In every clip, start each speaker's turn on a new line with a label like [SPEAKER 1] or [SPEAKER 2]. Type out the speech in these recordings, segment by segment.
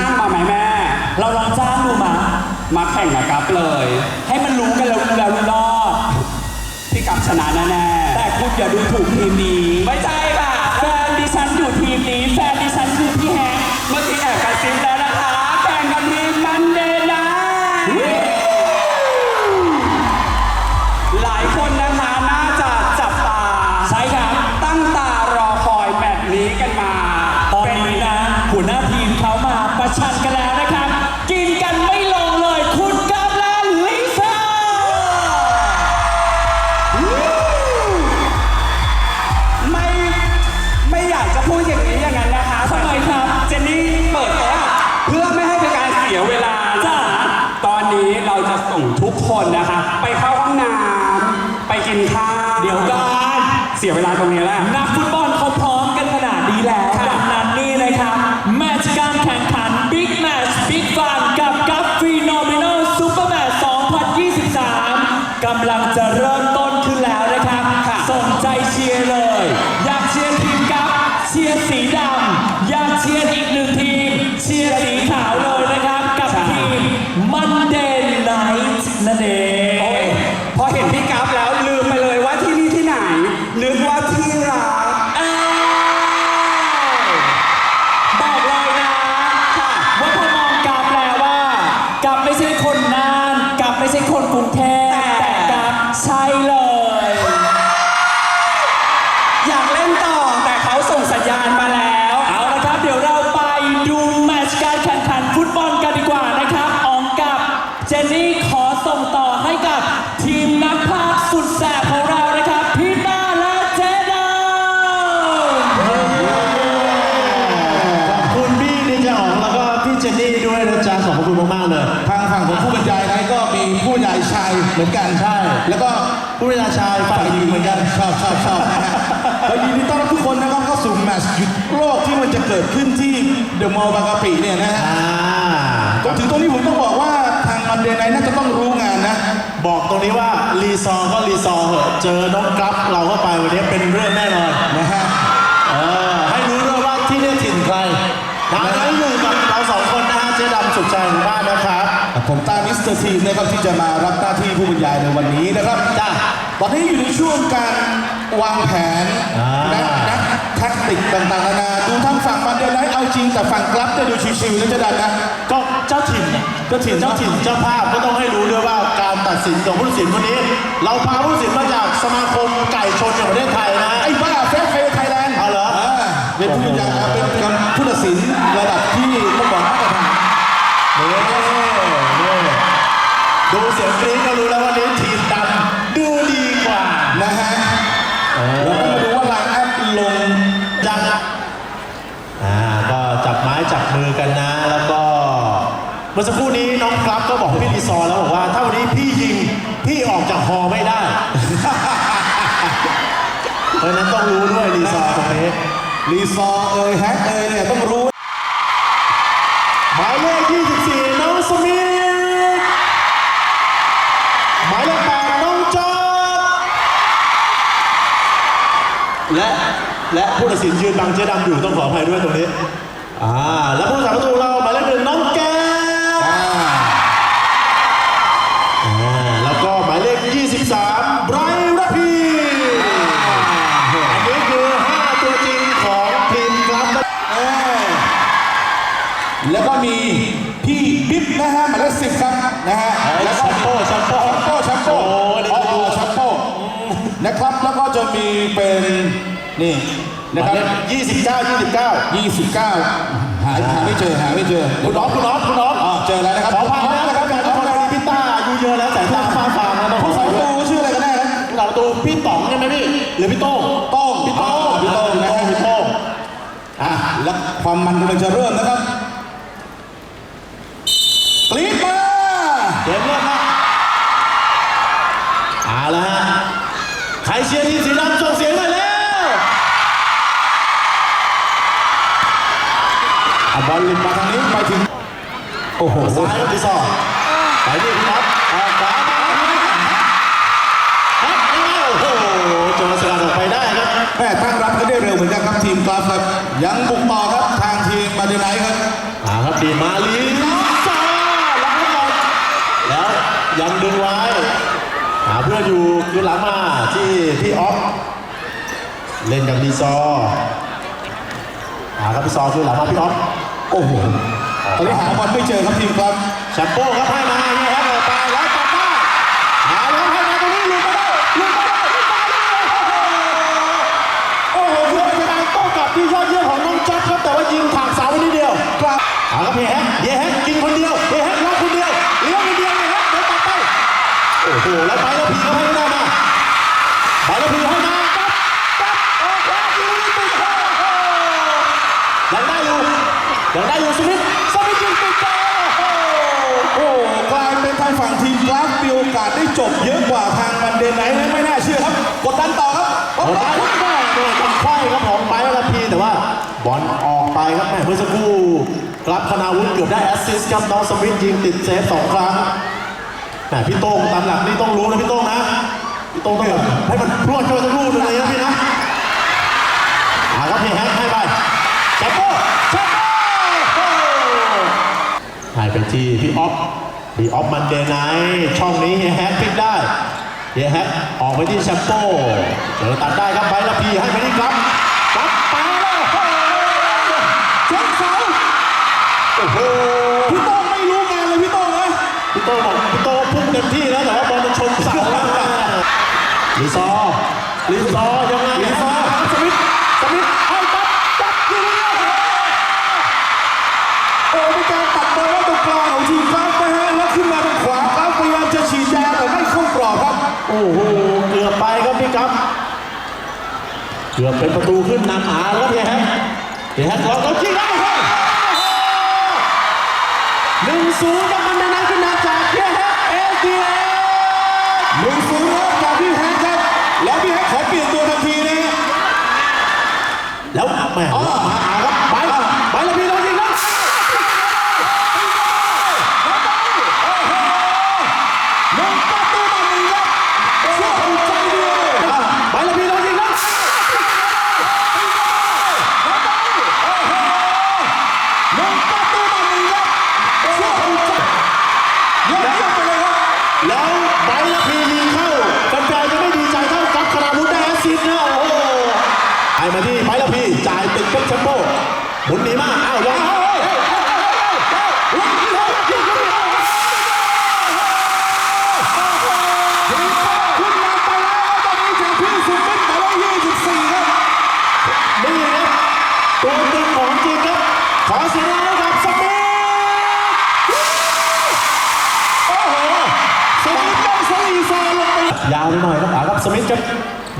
[SPEAKER 1] จ้า
[SPEAKER 2] ง
[SPEAKER 1] มา
[SPEAKER 2] ไหมแม่
[SPEAKER 1] เราลองจ้างดูมา
[SPEAKER 2] มาแข่งกับกัฟเลย
[SPEAKER 1] ให้มันรู้กันแล้วแล้วรอด
[SPEAKER 2] พี่กัฟชนะแน่
[SPEAKER 1] แต่คุณอย่าดูถูกทีมนี้
[SPEAKER 2] ไม่ใช่ป่ะ
[SPEAKER 1] แฟนดิฉันอยู่ทีมนี้ แฟนดิฉันคือพี่แฮงค์
[SPEAKER 2] เมื่อกี้แอบกระซิบแล้ว ลาต
[SPEAKER 1] ร
[SPEAKER 2] งนี้
[SPEAKER 1] แห
[SPEAKER 2] ละ แล้
[SPEAKER 1] วก็
[SPEAKER 3] ผู้บริหา
[SPEAKER 4] รชายฝ่ายหญิงเหมือนกัน
[SPEAKER 3] ชอบชอบชอบนะฮะแล้วยินดีต้อนรับทุกคนนะครับเข้าสู่แมตช์หยุดโลกที่มันจะเกิดขึ้นที่เดอะมอลล์บางกะปิเนี่ยนะฮะ
[SPEAKER 4] อ่า
[SPEAKER 3] จนถึงตรงนี้ผมต้องบอกว่าทางมันเดย์ไนท์น่าจะต้องรู้งานนะ
[SPEAKER 4] บอกตรงนี้ว่ารีซอร์ก็รีซอร์เหอะเจอน้องกรับเราเข้าไปวันนี้เป็นเรื่องแน่นอน
[SPEAKER 3] นะฮะ
[SPEAKER 4] เออให้รู้ด้วยว่าที่นี่ถิ่นใครนะแล้วอยู่กับเราสองคนนะฮะเจ๊ดำสุดใจ
[SPEAKER 3] มตามมิสเตอร์ทีมนะครับที่จะมารับหน้าที่ผู้บรรยายในวันนี้นะครับ
[SPEAKER 4] จ้ะ
[SPEAKER 3] ตอนนี้อยู่ในช่วงการวางแผน
[SPEAKER 4] อ่า
[SPEAKER 3] นักนักแท็กติกต่างๆนานาดูทั้งฝั่งมันเดย์ไนท์เอาจริงแต่ฝั่งกลับเนี่ยดูชิวๆนะเจะดันนะ
[SPEAKER 4] ก็เจ้าถิ่นน่ะ
[SPEAKER 3] เจ้าถิ่น
[SPEAKER 4] เจ้าถิ่นเจ้าภาพก็ต้องให้รู้ด้วยว่าการตัดสินของผู้ตัดสินคนนี้ เราพาผู้ตัดสินมาจากสมาคมไก่ชนแห่งประเทศไทยนะ
[SPEAKER 3] ไอ้บ้าเฟสเฟย์ไทยแลนด์
[SPEAKER 4] เอาเหรอ
[SPEAKER 3] เป็นผู้บรรยายเป็นผู้ตัดสินระดับที่ต้องบอกมาตรฐาน
[SPEAKER 4] นี่นี่
[SPEAKER 3] อ
[SPEAKER 4] กันนะ แล้วก็เมื่อสักครู่นี้น้องครับก็บอกพี่รีซอแล้วบอกว่า ถ้าวันนี้พี่ยิงพี่ออกจากฮอไม่ได้ เพราะฉะนั้นต้องรู้ด้วยรีซอร์ตรงนี้
[SPEAKER 3] รีซอเอยแฮกเอยเนี่ยต้องรู้
[SPEAKER 4] หมายเลข24 น้องสมิธหมายเลข8น้องจอบและและผู้ตัดสินยืนบังเจ๊ดำอยู่ต้องขออภัยด้วยตรงนี้ นะครับ
[SPEAKER 3] แล้วก็จะมีเป็นนี่
[SPEAKER 4] ห
[SPEAKER 3] นะ
[SPEAKER 4] มาย
[SPEAKER 3] ค
[SPEAKER 4] เล
[SPEAKER 3] รับ
[SPEAKER 4] ข29 29
[SPEAKER 3] 29 หาหาไม่เจอหาไม่เจอ
[SPEAKER 4] คุณน้องคุณน้องคุณน้อง
[SPEAKER 3] อ๋อเจอแล้วนะครับ
[SPEAKER 4] ขอพายนะ
[SPEAKER 3] นะ
[SPEAKER 4] ค
[SPEAKER 3] ค
[SPEAKER 4] รั
[SPEAKER 3] รั
[SPEAKER 4] บบการทุกคนดีพี่ต้าอายุเยอะแล้วสายตาฟ้าฟางนะต้องข
[SPEAKER 3] ผู้
[SPEAKER 4] อ
[SPEAKER 3] สา
[SPEAKER 4] สาย
[SPEAKER 3] ประตูชื่ออะไรกันแน่นะ
[SPEAKER 4] ผู้สาประตูพี่ต๋องใช่ไหมพี่หรือพี่โต้ง
[SPEAKER 3] โต้ง
[SPEAKER 4] พี่โต้ง
[SPEAKER 3] อ่าพี่โต้งนะฮะ
[SPEAKER 4] พี่โต้ง
[SPEAKER 3] อะแล้วความมันกำลังจะเริ่มนะครับ โอ้โห
[SPEAKER 4] ซ้ายแล้วไปซ้อไปนี่ครับอขวามาครับโอ้โหโจรสลัด
[SPEAKER 3] ออกไปได้ครับแม่ตั้งรับก็ได้เร็วเห
[SPEAKER 4] มือนกันครับทีมกราฟครับ
[SPEAKER 3] ยังบุกต่อครับทางทีมมาดิไนครับ
[SPEAKER 4] อ่าครับทีมมาลีซ้ายแล้วยังดึงไว้หาเพื่ออยู่คือหลังมาที่ที่ออฟเล่นกับดีซอหาครับพี่ซอคือหลังมาพี่ออฟ
[SPEAKER 3] โอ้โห อนนี้หาบอลไม่เจอครับทีมครับ
[SPEAKER 4] แชมโป้ครับให้มาเนี่ยครับออกไปแล้วจับได้หาแล้วให้มาตรงนี้หลุดมาได้หลุดมาได้หลุดมาได้โอ้โหคือเป็นการโต้กลับที่ยอดเยี่ยมของน้องจัดครับแต่ว่ายิงถากเสาไปนิดเดียวครับเอาครับเฮแฮกเฮแฮกกินคนเดียวเฮแฮกล็อกคนเดียวเลี้ยงคนเดียวเฮแฮกเดินตัดไปโอ้โหแล้วไปแล้วพีเขาให้ไม่ได้มาไปแล้วพีให้มาปั๊บปั๊บโอ้โหยิงไม่ติดโอ้โหยังได้อยู่ยังได้อยู่สมิธสมิธยิงติดโอ้โห
[SPEAKER 3] โอ้กลายเป็นทางฝั่งทีมกราฟมี โอกาสได้จบเยอะกว่าทางมันเดนไนท์นะไม่น่าเชื่อครับ กดดันต่อครับ
[SPEAKER 4] โอ้ได้แม่เนี่ยยังไขว้ครับของไปแล้วพีแต่ว่าบอลออกไปครับแม่เมื่อสักครู่รับคณาวุฒิเกือบได้แอสซิสต์ครับน้องสมิธยิงติดเซฟสองครั้งแม่พี่โต้งตามหลักนี่ต้องรู้นะพี่โต้งนะพี่โต้งต้องแบบให้มันพรวดเข้าไปสักลูกหนึงเลยนะพี่นะเอาครับพี่แฮกให้ไปแชมโป้แชมโป้ให้ไปที่พี่ออฟ พี่ออฟมันเดย์ไนท์ช่องนี้เฮียแฮกพลิกได้เฮียแฮกออกไปที่แชมโป้เจอตัดได้ครับไปแล้วพีให้ไปที่ครับครับไปแล้วโอ้โห
[SPEAKER 3] เช็คเสา
[SPEAKER 4] โอ้โห
[SPEAKER 3] พี่โต้งไม่รู้งานเลยพี่โต้งนะ
[SPEAKER 4] พี่โต้บอกพี่โต้พุ่งเต็มที่แล้วแต่ว่าบอลมันชนเสาแล้วลีซอร์ลีซอร์ยังไงลีซอ เกื
[SPEAKER 3] อบ
[SPEAKER 4] เป็นประตูขึ้นนำหาแล้วเฮียแฮะเฮียแฮกล็อกแล้วยิงได้ครับหนึ่งศูนย์
[SPEAKER 3] ห
[SPEAKER 4] มุ
[SPEAKER 3] นดีมา
[SPEAKER 4] ก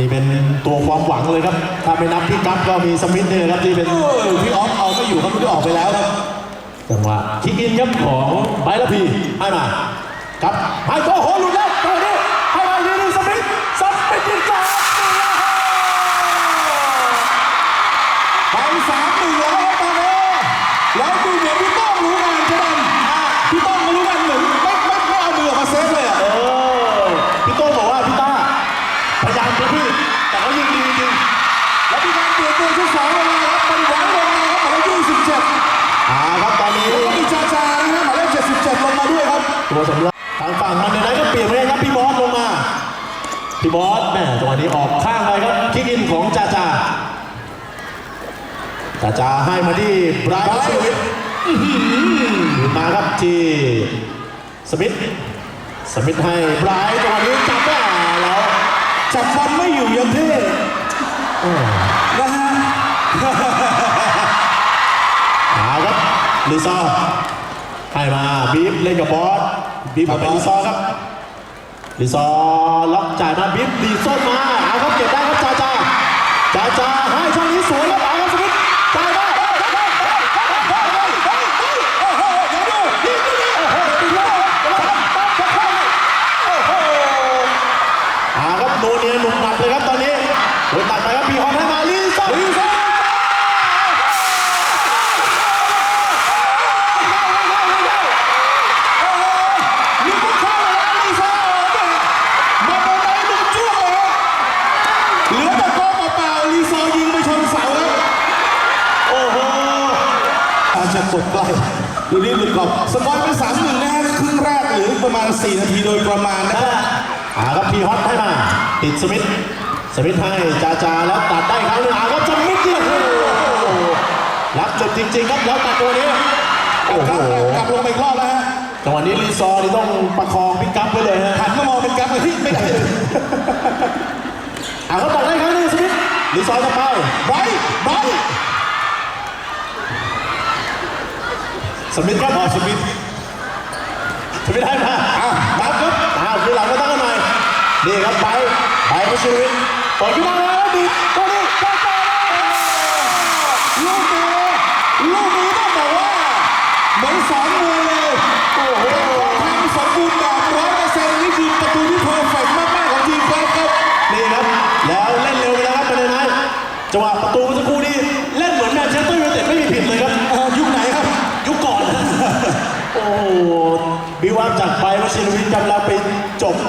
[SPEAKER 4] นี่
[SPEAKER 3] เป็น
[SPEAKER 4] ตัวความหวังเลยครับ ถ้าไม่นับพี่กั๊บก็มีสมิธเนี่ยครับที่เป็น
[SPEAKER 3] พี่ออฟเอาไม่อยู่ครับไม่ได้ออกไปแล้วครับ
[SPEAKER 4] จังหวะคิกอินครับของไบร์ทละพีให้มาครับให้โอ้โหลุดแล้วตัวนี้ให้มาทีนึงสมิธสมิธยิงจ้า
[SPEAKER 3] ตัวสำ
[SPEAKER 4] รองทางฝั่งมันในนั้นก็เปลี่ยนไปเลยครับพี่บอสลงมา พี่บอสแม่จังหวะนี้ออกข้างไปครับคิกอินของจ่าจ่าจ่าจ่าให้มาที่ไบรท์สมิธมาครับที่สมิธสมิธให้ไบรท์จังหวะนี้จับได้แล้ว
[SPEAKER 3] จับบอลไม่อยู่ยังเท่นะฮะ
[SPEAKER 4] เอาครับลิซอร์ให้มาบีฟเล่นกับบอส บีฟกับลิซอร์ครับลิซอร์ล็อกจ่ายมาบีฟดีดส้นมาเอาครับเก็บได้ครับจาจาจาจาให้ช่องนี้สวยครับ อ่าครับพีฮอ
[SPEAKER 3] ต
[SPEAKER 4] ให้มาติดสมิธสมิธให้จาจาแล้วตัดได้ครั้งหนึงอ่าครับสมิธยิงโอ้โหรับจุดจริง ๆ ครับแล้วตัดตัวนี้โอ้โห
[SPEAKER 3] กลับลงไปอีกรอบแล้วฮะ
[SPEAKER 4] จังหวะนี้รีซอร์นี่ต้องประคองพี่กั๊บไว้เลยฮะ
[SPEAKER 3] หันมามองเป็นกราฟเลยที่ไม่ได้เลย
[SPEAKER 4] อ่าเขาตัดได้ครั้งหนึงสมิธรีซอร์จะไป
[SPEAKER 3] ไบรท์ไบรท์
[SPEAKER 4] สมิธครับสมิธสมิธให้มา
[SPEAKER 3] อะ
[SPEAKER 4] ค
[SPEAKER 3] มา
[SPEAKER 4] รับ
[SPEAKER 3] ครับ
[SPEAKER 4] อ้าวทีหลังก็ตั้งกันหน่อย นี่ครับไปไปพัชรวิทย์เปิดขึ้นมาแล้วดิตัวนี้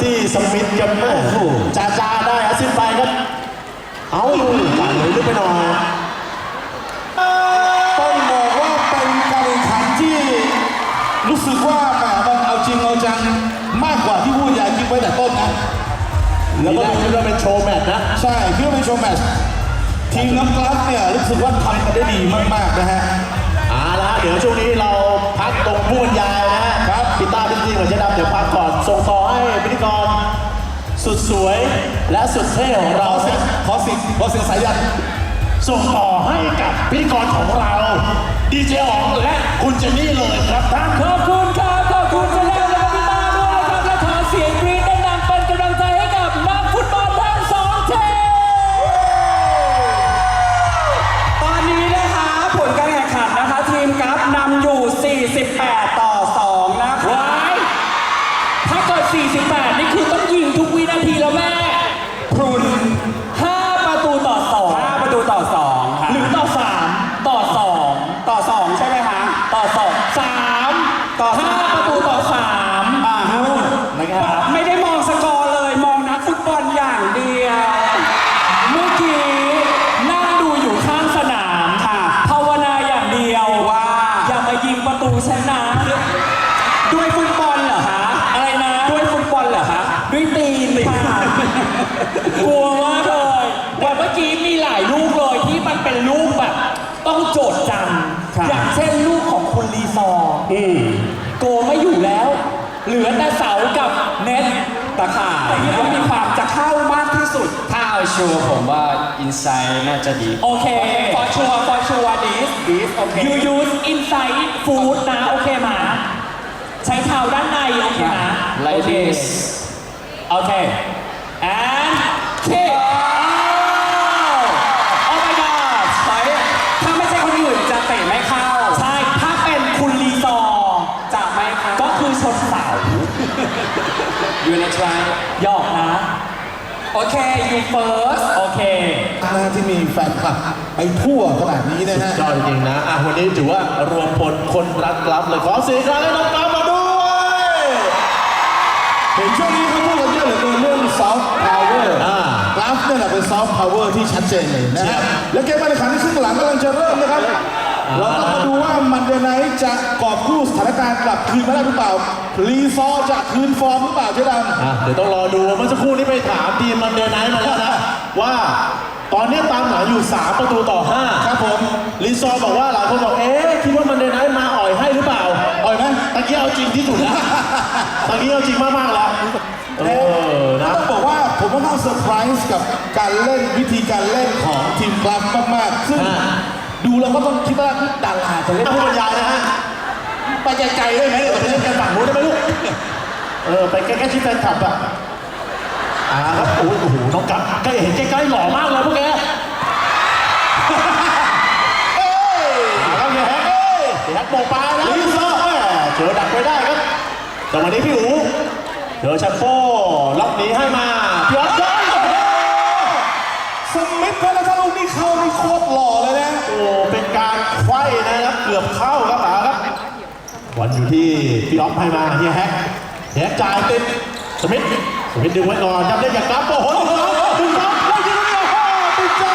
[SPEAKER 4] จบที่สมิธครับแม่จาจาได้อาซินไปครับ เอาจ่ายเลยลึกไปหน่อย
[SPEAKER 3] ต้องบอกว่าเป็นการแข่งขันที่ รู้สึกว่าแหมมันเอาจริงเอาจังมากกว่าที่ผู้ใหญ่คิดไว้แต่ต้นนะ
[SPEAKER 4] แล้วก็คิดว่าเป็นโชว์แมตช์นะ
[SPEAKER 3] ใช่คือเป็นโชว์แมตช์ทีมน้ำกลัสเนี่ยรู้สึกว่าทำกันได้ดีมากๆนะฮะ
[SPEAKER 4] เอาละฮะเดี๋ยวช่วงนี้เราพักตรงผู้บรรยายนะฮะ
[SPEAKER 3] ครับ
[SPEAKER 4] พี่ต้าพี่จีกับเจ๊ดำเดี๋ยวพักก่อนส่งต่อให้พิธีกรสุดสวยและสุดเท่ของเรา
[SPEAKER 3] อเสียงขอเสิขอเสียงสายยัน
[SPEAKER 4] ส่งต่อให้กับพิธีกรของเราดีเจอ๋องและคุณเจนนี่เลยครับท่าน
[SPEAKER 1] ขอบคุณครับ อร์อืมโกไม่อยู่แล้ว เหลือแต่เสากับเน็ต
[SPEAKER 2] ตะข่ายแล้วมีความจะเข้ามากที่สุด
[SPEAKER 5] ถ้าเอาชัวร์ผมว่าอินไซด์น่าจะดี
[SPEAKER 1] โอเค
[SPEAKER 2] for sure for sure this this โอเค
[SPEAKER 1] you use inside food นะ โอเคมา ใช้เท้าด้านใน โอเคนะ
[SPEAKER 5] Like
[SPEAKER 1] โอเค
[SPEAKER 5] this
[SPEAKER 1] โอเค and kick
[SPEAKER 5] you wanna try
[SPEAKER 1] หยอกนะ
[SPEAKER 2] โอเค you first
[SPEAKER 1] โอเค
[SPEAKER 3] นะฮะที่มีแฟนคลับไปทั่วขนาดนี้นะฮะ
[SPEAKER 4] ยอดจริงๆนะ อะ วันนี้ถือว่ารวมพลคนรักกลับเลย ขอเสียงกรารให้น้องกลับมาด้วย
[SPEAKER 3] เห็นช่วงนี้เขาพูดกันเยอะเหลือเกินเรื่อง soft power
[SPEAKER 4] อ่า
[SPEAKER 3] กราฟเนี่ยแหละเป็น soft power ที่ชัดเจนเลยนะฮะ และเกมการแข่งขันที่ครึ่งหลังกำลังจะเริ่มนะครับ เราต้องมาดูว่ามันเดนไนท์จะกอบกู้สถานการณ์กลับคืนมาได้หรือเปล่า รีซอร์จะคืนฟอร์มหรือเปล่าเจ๊ดำ
[SPEAKER 4] อะเดี๋ยวต้องรอดูเมื่อสักครู่นี้ไปถามทีมมันเดนไนท์มาแล้วนะว่าตอนนี้ตามหลังอยู่ 3 ประตูต่อ 5
[SPEAKER 3] ครับผม
[SPEAKER 4] รีซอร์บอกว่าหลายคนบอกเอ๊ะคิดว่ามันเดนไนท์มาอ่อยให้หรือเปล่า
[SPEAKER 3] อ่อยไหม
[SPEAKER 4] ตะกี้เอาจริงที่สุดแล้วตะกี้เอาจริงมากๆแล้วเออนะ
[SPEAKER 3] ต้องบอกว่าผมค่อนข้างเซอร์ไพรส์กับการเล่นวิธีการเล่นของทีมกราฟมาก ๆ ซึ่ง
[SPEAKER 4] อ่า
[SPEAKER 3] ดูแล้วก็ต้องคิดว่าดาราจะเล่น
[SPEAKER 4] ผู้บรรยายนะฮะ
[SPEAKER 3] ไปไกลๆได้ไหม
[SPEAKER 4] ไปเล่นกันฝั่งนู้นได้ไหมลูกเออไปใกล้ๆที่แฟนคลับอะอ่าครับโอ้ยโอ้โหน้องกั๊บใกล้เห็นใกล้ๆหล่อมากเลยพวกแกเอ้ยเอาครับเฮียแฮกเอ้ยเฮียแฮกโปะปลายแล้วลิซ่าแม่เจอดักไว้ได้ครับแต่วันนี้พี่อูเจอชัปโป้ล็อกหนีให้มาพี่ออสเจอโอ้โห
[SPEAKER 3] สมิธแล้ว ถ้าลูกนี้เข้านี่โคตรหล่อเลยนะ
[SPEAKER 4] โอ้ เป็นการไขว้นะครับ เกือบเข้าครับป๋าครับบอลอยู่ที่พี่ออฟให้มาเฮียแฮกเฮียแฮกจ่ายติดสมิธสมิธดึงไว้ก่อนจำได้จากกราฟโอ้โหดึงสองดึงสองแล้วยิงลูกนี้โอ้โหติดจ้า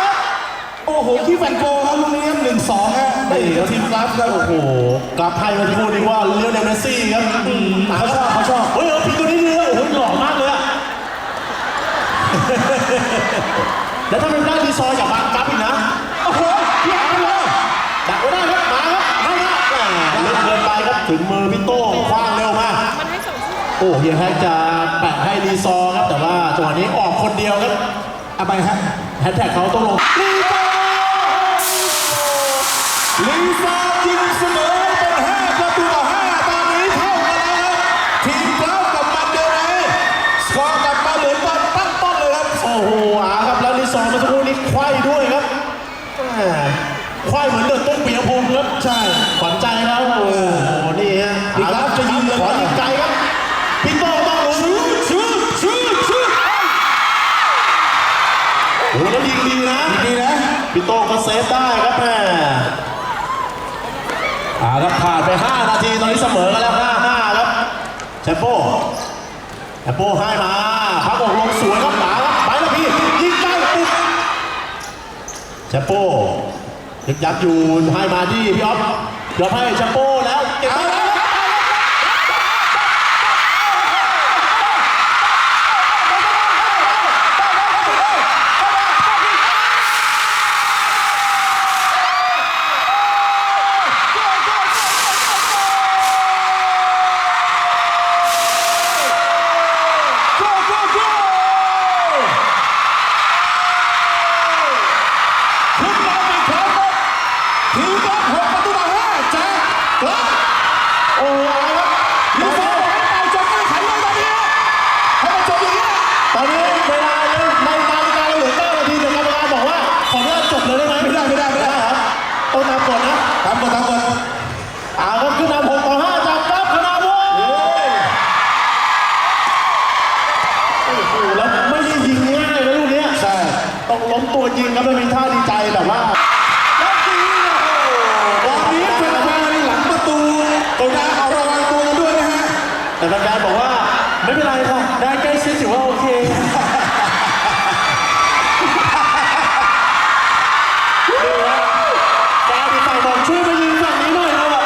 [SPEAKER 3] โอ้โหที่แฟนโกครับลูกนี้หนึ่งสองฮะได้กับทีมกราฟครับ
[SPEAKER 4] โอ้โหกลับไทยมาพูดดีว่าเลี้ยวเนเมซี่ครับ
[SPEAKER 3] เขาชอบเขาชอบ
[SPEAKER 4] เฮ้ยเออพี่ตัวนี้เนี่ยโอ้โหหล่อมากเลยอะ แล้วถ้าเป็นได้ดีซอยอย่าบางกลับอีกนะ
[SPEAKER 3] โอ้โหพี่อาร์ตเลย
[SPEAKER 4] ดักไว้ได้ครับ มาครับมาครับแหม่เล่นเกินไปครับถึงมือพี่โต้งคว้างเร็วมาก โอ้เฮียแฮกจะแปะให้รีซอร์ครับ แต่ว่าจังหวะนี้ออกคนเดียวครับ
[SPEAKER 3] เอาไปฮะ
[SPEAKER 4] แฮชแท็กเขาต้องลงรีซอร์
[SPEAKER 3] ลีซ่า ไข
[SPEAKER 4] ว้เหมือนเดินต้นปียพงศ์ครับ
[SPEAKER 3] ใช่
[SPEAKER 4] ขวัญใจแล้วโอ้โหนี่ฮะ
[SPEAKER 3] นี่ครับจะยิงเลย
[SPEAKER 4] ขอยิงไกลครับพี่โต้งต้องลง
[SPEAKER 3] ชูชูชู
[SPEAKER 4] โอ้โหแล้วยิงดีนะ
[SPEAKER 3] ดีนะ
[SPEAKER 4] พี่โต้งก็เซฟได้ครับแม่อ่าครับผ่านไป 5 นาทีตอนนี้เสมอกันแล้ว5-5ครับแชมโป้แชมโป้ให้มาพักออกลงสวยครับหมาครับไปแล้วพี่ยิงไกลปุ๊บแชมโป้ ยักอยู่ให้มาที่พี่อ๊อฟยอมให้แชมโป้แล้วเก็บไป แต่แฟนๆบอกว่าไม่เป็นไรค่ะได้ใกล้ชิดถือว่าโอเคนี่ฮะแฟนอีกฝ่ายบอกช่วยมายิงฝั่งนี้หน่อยครับ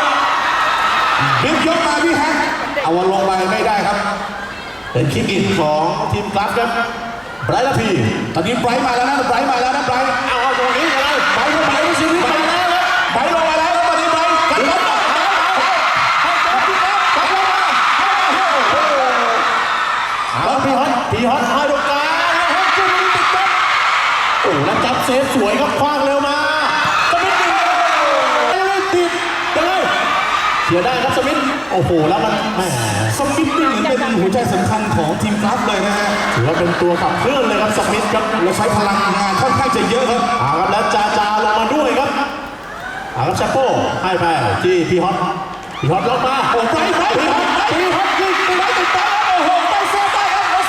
[SPEAKER 3] บิ๊กยกมาพี่แฮกเอาวันลงไปไม่ได้ครับ
[SPEAKER 4] เป็นคิกอินของทีมกราฟครับไบรท์ละพี
[SPEAKER 3] ตอนนี้ไบรท์มาแล้วนะไบรท์มาแล้วนะไบรท์
[SPEAKER 4] เอาเอาตรงนี้ยังไงไบรท์เข้าไปชีวิตไปแล้วครับ
[SPEAKER 3] ไบรท์ลงมาแล้วครับตอนนี้ไบรท์กันล้มต่อให้กราฟพี่กราฟกลับลงมา
[SPEAKER 4] เอา พี่ฮอตพี่ฮอตให้ตรงกลางแล้วฮอตจุดนี้ติดจับโอ้แล้วจับเซฟสวยครับคว้างเร็วมาสมิธติดยังไม่ติดยังไงเสียได้ครับสมิธโอ้โหแล้วมันแหม
[SPEAKER 3] สมิธนี่เหมือนเป็นหัวใจสำคัญของทีมกราฟเลยนะฮะ
[SPEAKER 4] ถือว่าเป็นตัวขับเคลื่อนเลยครับสมิธครับ
[SPEAKER 3] เราใช้พลังงานค่อนข้างจะเยอะครับ
[SPEAKER 4] เอาครับแล้วจาจาลงมาด้วยครับเอาครับแชโป้ให้ไปที่พี่ฮอตพี่ฮอตล็อกมา
[SPEAKER 3] โอ้ไบรท์ไบรท์
[SPEAKER 4] พี่ฮอตพี่ฮอตยิง
[SPEAKER 3] ไบรท์ติดตาโอ้โห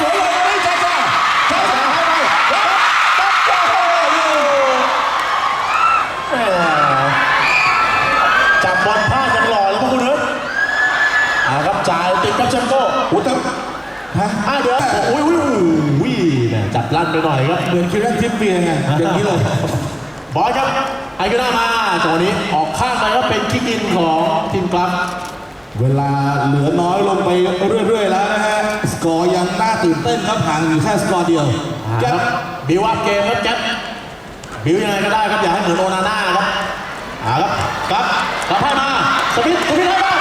[SPEAKER 3] สวยเลยตอนนี้จ้าจ้าจ้าจ้าให้ไปแล้วตัดจ้าโอ้โห
[SPEAKER 4] แหมจับบอลพลาดยังหล่อเลยพวกคุณเอ้ยเอาครับจ่ายติดกับแชมโป้
[SPEAKER 3] โอ้ยแต่ฮะ
[SPEAKER 4] อะเดี๋ยวอุ้ยอุ้ยอุ้ยแหม่จับลั่นไปหน่อยครับ
[SPEAKER 3] เหมือนคิรันทิปเปียไงอย่างนี้เลย
[SPEAKER 4] บอลครับไอก็ได้มาจังหวะนี้ออกข้างไปก็เป็นคิกอินของทีมกลับ
[SPEAKER 3] เวลาเหลือน้อยลงไปเรื่อยๆแล้วนะฮะ สกอร์ยังน่าตื่นเต้นครับห่างอยู่แค่สกอร์เดียว
[SPEAKER 4] ค
[SPEAKER 3] แก๊
[SPEAKER 4] รั
[SPEAKER 3] ป
[SPEAKER 4] บบิวอัพเกมครับแก๊ปบิวยังไงก็ได้ครับ อย่าให้เหมือนโอนาน่าครับอ่าครับ ครับกลับให้มา สมิธสมิธให้มา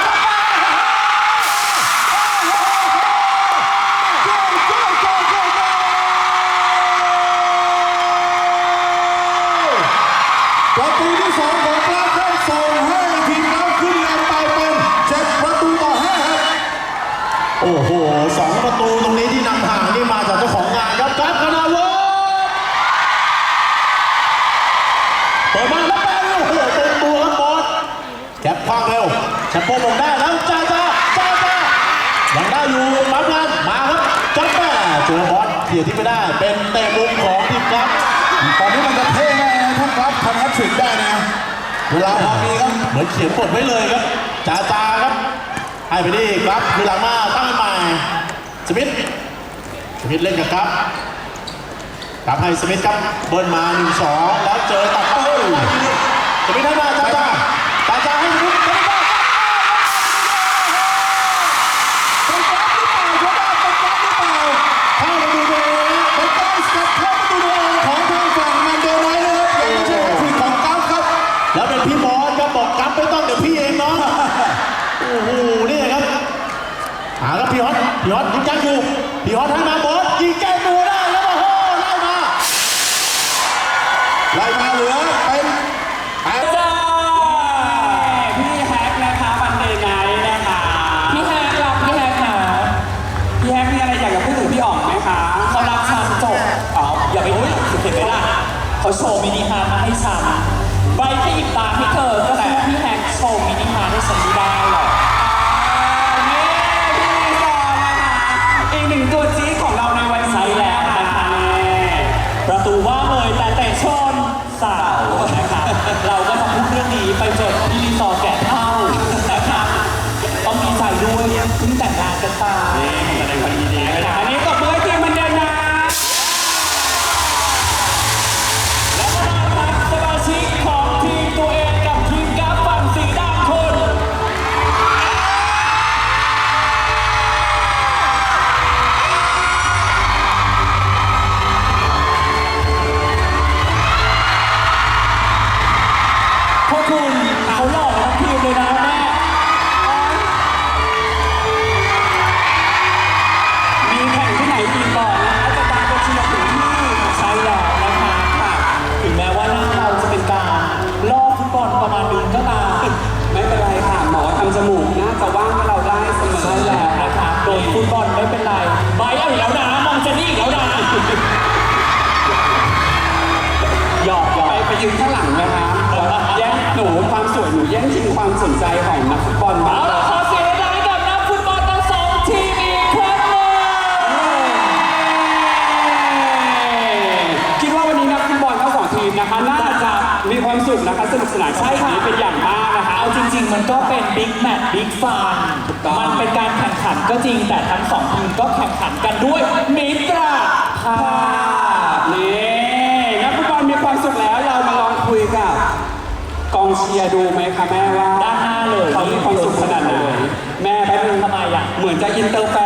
[SPEAKER 3] ก็
[SPEAKER 4] ลงได้แล้วจ้าจ้าจ้าจ้ายังได้อยู่รับงานมาครับจับแม่จัวบอลเสียที่ไม่ได้ เป็นเตะมุมของทีมครับ
[SPEAKER 3] ตอนนี้มันจะเท่แน่ทุกครับทำแฮตทริกได้นะเวลาพอมีครับ
[SPEAKER 4] เหมือนเขียนบทไว้เลยครับจ้าจ้าครับให้ไปดิครับคือหลังมาตั้งใม่สมิธสมิธเล่นกับครับครับให้สมิ
[SPEAKER 1] ธครับเบิร์นมา1-2แล้วเจอตั
[SPEAKER 2] ด ส
[SPEAKER 1] นใจ
[SPEAKER 2] ของนักฟุตบอลบ้าง
[SPEAKER 1] ล่ะขอเสียงดังให้กับนักฟุตบอลทั้งสองทีมอีกครั้งหนึ่ง
[SPEAKER 2] คิดว่าวันนี้นักฟุตบอลทั้งสองทีมนะคะน่าจะมีความสุขนะคะสนุกสนานใช่ค่ะเป็นอย่างมากนะคะ
[SPEAKER 1] เอาจริง ๆ มันก็เป็นบิ๊กแมตช์บิ๊กฟา
[SPEAKER 2] นถู
[SPEAKER 1] มันเป็นการแข่งขันก็จริงแต่ทั้งสองทีมก็แข่งขันกันด้วยมิตรภาพ
[SPEAKER 2] นี่นักฟุตบอลมีความสุขแล้วเรามาลองคุยกับ กองเชียร์ดูไหมคะแม่ว่า
[SPEAKER 1] ด้านหน้าเลย
[SPEAKER 2] เขามีความสุขขนาดไหนแม่แป๊บนึง
[SPEAKER 1] ทำไมอะ
[SPEAKER 2] เหมือนจะอินเตอร์แฟ